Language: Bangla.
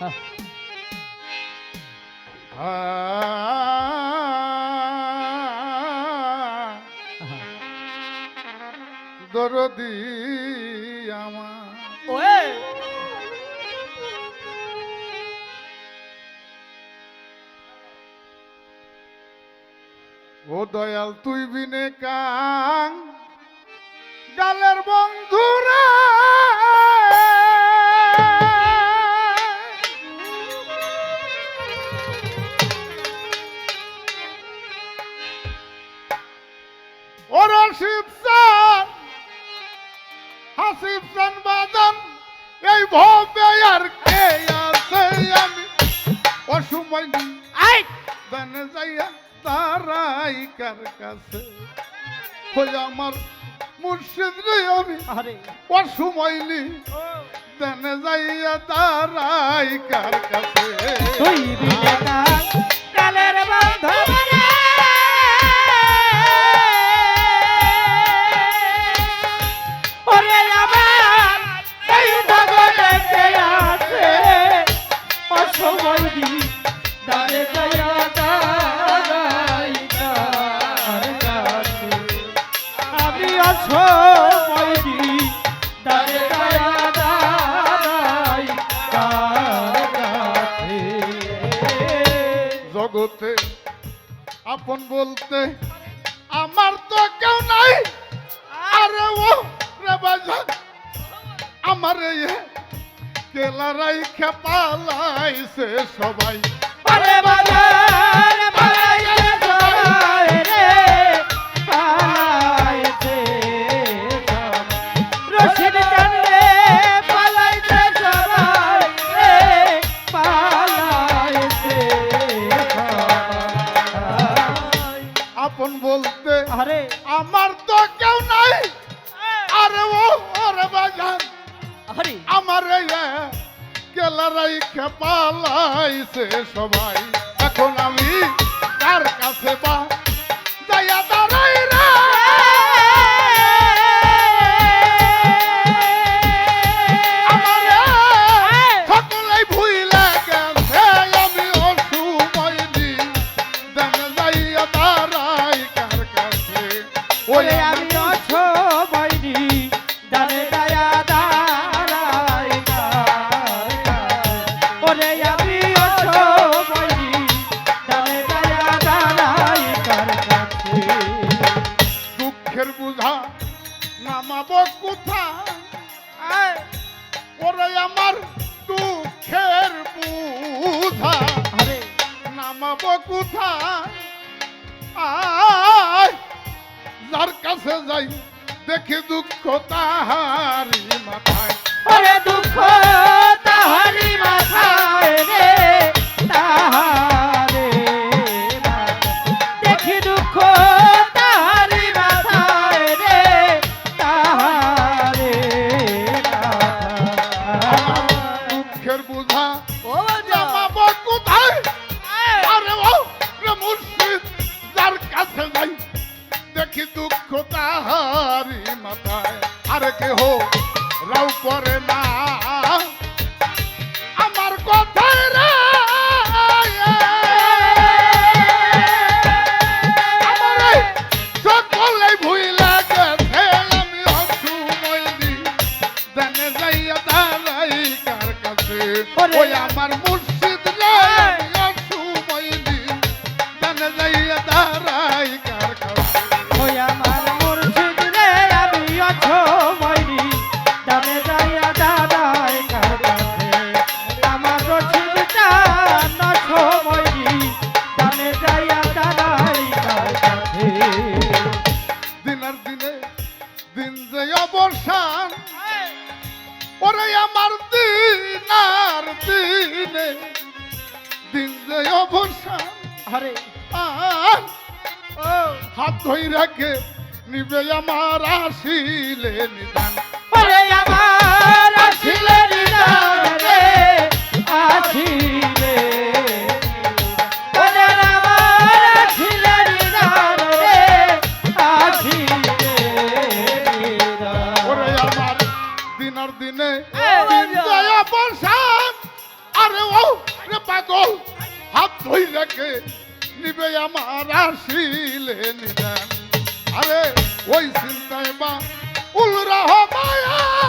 দরদি আমার। ওয়ে। ও দয়াল তুই বিনে কাং ও রশিদ সান হাসিব সান বাদন এই ভবে আর কে আছে আমি? অসময় আই দানে যাইয়া তারাই কার কাছে? হয়ে আমার মুর্শিদ রে আমি। আরে। অসময়লি দানে যাইয়া তারাই কার কাছে? তুই বিনে কালের বান্ধব। অসময় দি দাঁড়ে যায়া দাঁড়াই আমি অসময় দি দাঁড়ে যায়া দাঁড়াই জগতে আপন বলতে আমার তো কেউ নাই। আরে ও রে বাজান, আমার এই কেলারাই খেপালাইছে সবাই। আরে বাজার কেলারাই খেপালাইছে সবাই। এখন আমি কার কাছে বা নামাবো কোথায়? ওরে আমার দুঃখের বুঝা আরে। নামাবো কোথায়? যার কাছে যাই দেখি দুঃখ তাহারি মাথায়। ওরে দুঃখ। বুঝা ও নামাবো কোথায়? আরে ও রে মুর্শিদ যার কাছে যাই দেখি দুঃখ তাহারি মাথায়। আরে কেহ আমার মুর্শিদ রে আমি অসময় দি জানে যাইয়া দাঁড়াই দিনার দিনে দিন যে অবসান আরে। আর হাত ধরে রাখে নিবে আমার আসিলে নিদান রেখে নিবে আমার আসিলে নিবেন আরে ওই চিন্তায় বা উলরা মায়া